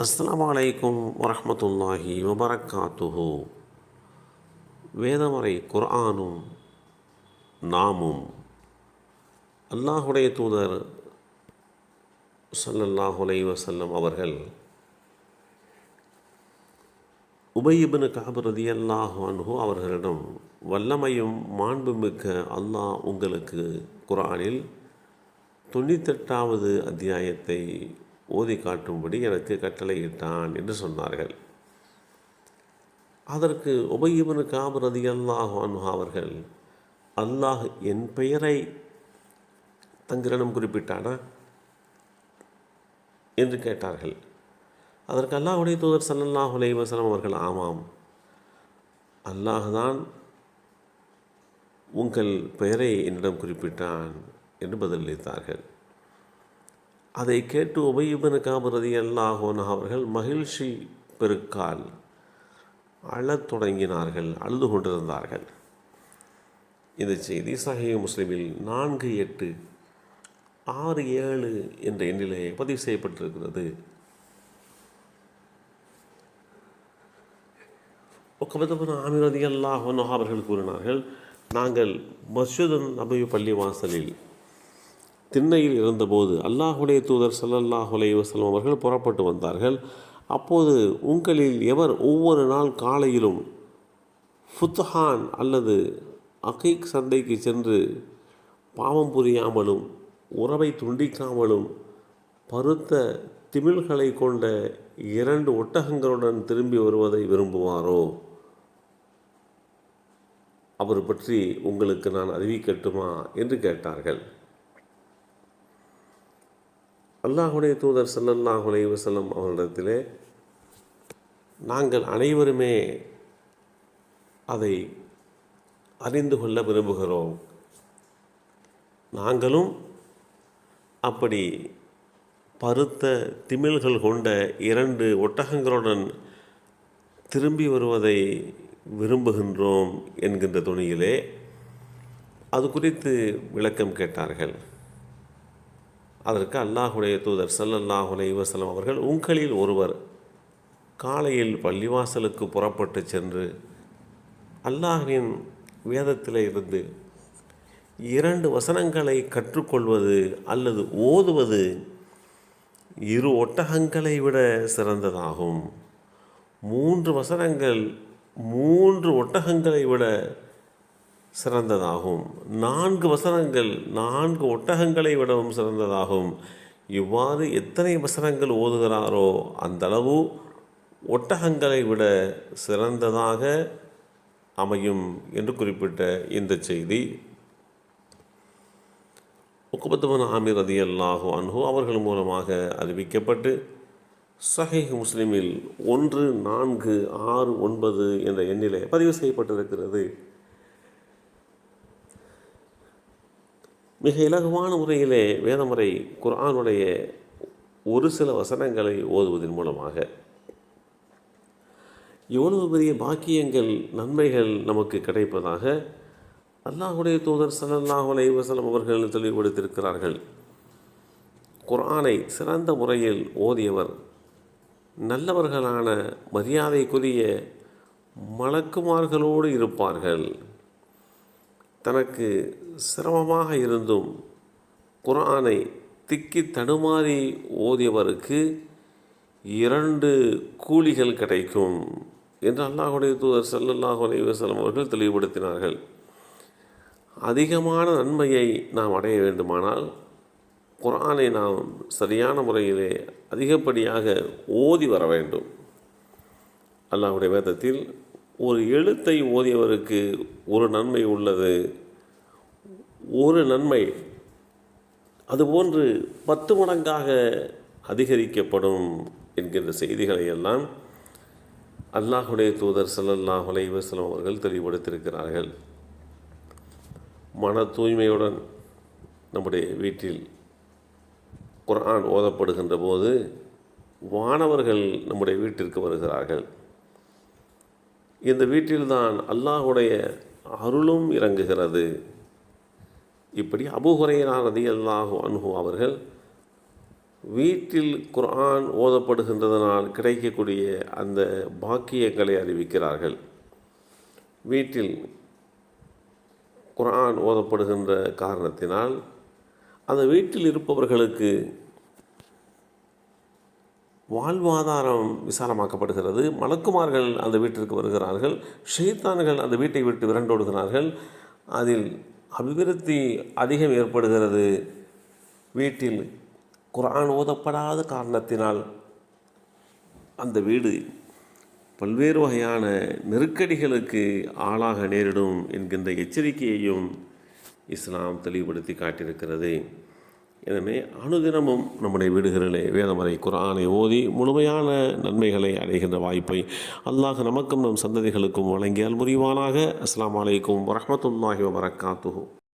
அஸ்ஸலாமு அலைக்கும் வரஹ்மத்துல்லாஹி வபரக்காத்துஹு வேதமறை குர்ஆனும் நாமும். அல்லாஹுடைய தூதர் சல்லல்லாஹுலை வசல்லம் அவர்கள் உபயிபின் கஅப் அல்லாஹு அன்ஹு அவர்களிடம் வல்லமையும் மாண்புமிக்க அல்லாஹ் உங்களுக்கு குர்ஆனில் தொண்ணூத்தெட்டாவது அத்தியாயத்தை ஓதி காட்டும்படி எனக்கு கட்டளையிட்டான் என்று சொன்னார்கள். அதற்கு உபயிபனு காப் அல்லாஹ் அல்லாஹ் அவர்கள் அல்லாஹ் என் பெயரை தங்களிடம் குறிப்பிட்டானா என்று கேட்டார்கள். அதற்கு அல்லாஹுடைய தூதர் சல்லல்லாஹ் அலைவசலம் அவர்கள் ஆமாம் அல்லாஹ் தான் உங்கள் பெயரை என்னிடம் குறிப்பிட்டான் என்று பதிலளித்தார்கள். அதை கேட்டு உபயுபன காமரதி அல்லாஹோன் அவர்கள் மகிழ்ச்சி பெருக்கால் அழத் தொடங்கினார்கள் அழுது கொண்டிருந்தார்கள். இந்த செய்தி சஹி முஸ்லிமில் நான்கு எட்டு ஆறு ஏழு என்ற எண்ணிலே பதிவு செய்யப்பட்டிருக்கிறது. ஒக்கபத்தபன் ஆமீர் ரதி அல்லாஹோன் அவர்கள் கூறினார்கள் நாங்கள் மஸ்ஜித் நபி பள்ளி வாசலில் திண்ணையில் இருந்தபோது அல்லாஹுடைய தூதர் சல்லல்லாஹ் வசலம் அவர்கள் புறப்பட்டு வந்தார்கள். அப்போது உங்களில் எவர் ஒவ்வொரு நாள் காலையிலும் ஃபுத்ஹான் அல்லது அகைக் சந்தைக்கு சென்று பாவம் புரியாமலும் உறவை துண்டிக்காமலும் பருத்த திமிழ்களை கொண்ட இரண்டு ஒட்டகங்களுடன் திரும்பி வருவதை விரும்புவாரோ? அவர் பற்றி உங்களுக்கு நான் அறிவிக்கட்டுமா? என்று கேட்டார்கள். அல்லாஹுடைய தூதர் சல்லல்லாஹ் வசல்லம் அவர்களிடத்திலே நாங்கள் அனைவருமே அதை அறிந்து கொள்ள விரும்புகிறோம். நாங்களும் அப்படி பருத்த திமிழ்கள் கொண்ட இரண்டு ஒட்டகங்களுடன் திரும்பி வருவதை விரும்புகின்றோம் என்கின்ற துணியிலே அது குறித்து விளக்கம் கேட்டார்கள். அதற்கு அல்லாஹுடைய தூதர் சல்லல்லாஹுலே வசலம் அவர்கள் உங்களில் ஒருவர் காலையில் பள்ளிவாசலுக்கு புறப்பட்டு சென்று அல்லாஹின் வேதத்தில் இருந்து இரண்டு வசனங்களை கற்றுக்கொள்வது அல்லது ஓதுவது இரு ஒட்டகங்களை விட சிறந்ததாகும். மூன்று வசனங்கள் மூன்று ஒட்டகங்களை விட சிறந்ததாகும். நான்கு வசனங்கள் நான்கு ஒட்டகங்களை விடவும் சிறந்ததாகும். இவ்வாறு எத்தனை வசனங்கள் ஓதுகிறாரோ அந்தளவு ஒட்டகங்களை விட சிறந்ததாக அமையும் என்று குறிப்பிட்ட இந்த செய்தி. உக்குபத்துமன் ஆமீர் அதி அல்லாஹோ அன்ஹோ அவர்கள் மூலமாக அறிவிக்கப்பட்டு சஹீஹ் முஸ்லிமில் ஒன்று நான்கு ஆறு ஒன்பது என்ற எண்ணிலே பதிவு செய்யப்பட்டிருக்கிறது. மிக இலகுவான முறையிலே வேதமுறை குரானுடைய ஒரு சில வசனங்களை ஓதுவதன் மூலமாக. எவ்வளவு பெரிய பாக்கியங்கள் நன்மைகள் நமக்கு கிடைப்பதாக அல்லாஹுடைய தூதர் சல்லாஹ் அலை வசலம் அவர்கள் தெளிவுபடுத்தியிருக்கிறார்கள் குரானை சிறந்த முறையில் ஓதியவர் நல்லவர்களான மரியாதைக்குரிய மலக்குமார்களோடு இருப்பார்கள். தனக்கு சிரமமாக இருந்தும் குரானை திக்கி தடுமாறி ஓதியவருக்கு இரண்டு கூலிகள் கிடைக்கும் என்று அல்லாஹுடைய தூதர் சல்லல்லாஹு அலைவசலம் அவர்கள் தெளிவுபடுத்தினார்கள். அதிகமான நன்மையை நாம் அடைய வேண்டுமானால் குரானை நாம் சரியான முறையிலே அதிகப்படியாக ஓதி வர வேண்டும். அல்லாஹுடைய வேதத்தில் ஒரு எழுத்தை ஓதியவருக்கு ஒரு நன்மை உள்ளது. ஒரு நன்மை. அதுபோன்று பத்து மடங்காக அதிகரிக்கப்படும் என்கின்ற செய்திகளை எல்லாம் அல்லாஹுடைய தூதர் சல்லல்லாஹ் அலைவசலம் அவர்கள் தெளிவுபடுத்தியிருக்கிறார்கள். மன தூய்மையுடன் நம்முடைய வீட்டில் குரான் ஓதப்படுகின்ற போது வானவர்கள் நம்முடைய வீட்டிற்கு வருகிறார்கள். இந்த வீட்டில்தான் அல்லாஹுடைய அருளும் இறங்குகிறது. இப்படி அபுஹுரையரா ரதி அல்லாஹு அன்ஹு அவர்கள் வீட்டில் குர்ஆன் ஓதப்படுகின்றதனால் கிடைக்கக்கூடிய அந்த பாக்கியங்களை அறிவிக்கிறார்கள். வீட்டில் குர்ஆன் ஓதப்படுகின்ற காரணத்தினால் அந்த வீட்டில் இருப்பவர்களுக்கு வாழ்வாதாரம் விசாலமாக்கப்படுகிறது. மலக்குமார்கள் அந்த வீட்டிற்கு வருகிறார்கள். ஷெய்தான்கள் அந்த வீட்டை விட்டு விரண்டோடுகிறார்கள். அதில் அபிவிருத்தி அதிகம் ஏற்படுகிறது. வீட்டில் குரான் ஓதப்படாத காரணத்தினால் அந்த வீடு பல்வேறு வகையான நெருக்கடிகளுக்கு ஆளாக நேரிடும் என்கின்ற எச்சரிக்கையையும் இஸ்லாம் தெளிவுபடுத்தி காட்டியிருக்கிறது. எனவே அனுதினமும் நம்முடைய வீடுகளிலே வேதமறை குரானை ஓதி முழுமையான நன்மைகளை அடைகின்ற வாய்ப்பை அல்லாஹ் நமக்கும் நம் சந்ததிகளுக்கும் வழங்கியால் முறிவானாக. அஸ்லாம் அலைக்கும் வரமத்துல்லாஹி வபரகாத்துஹு.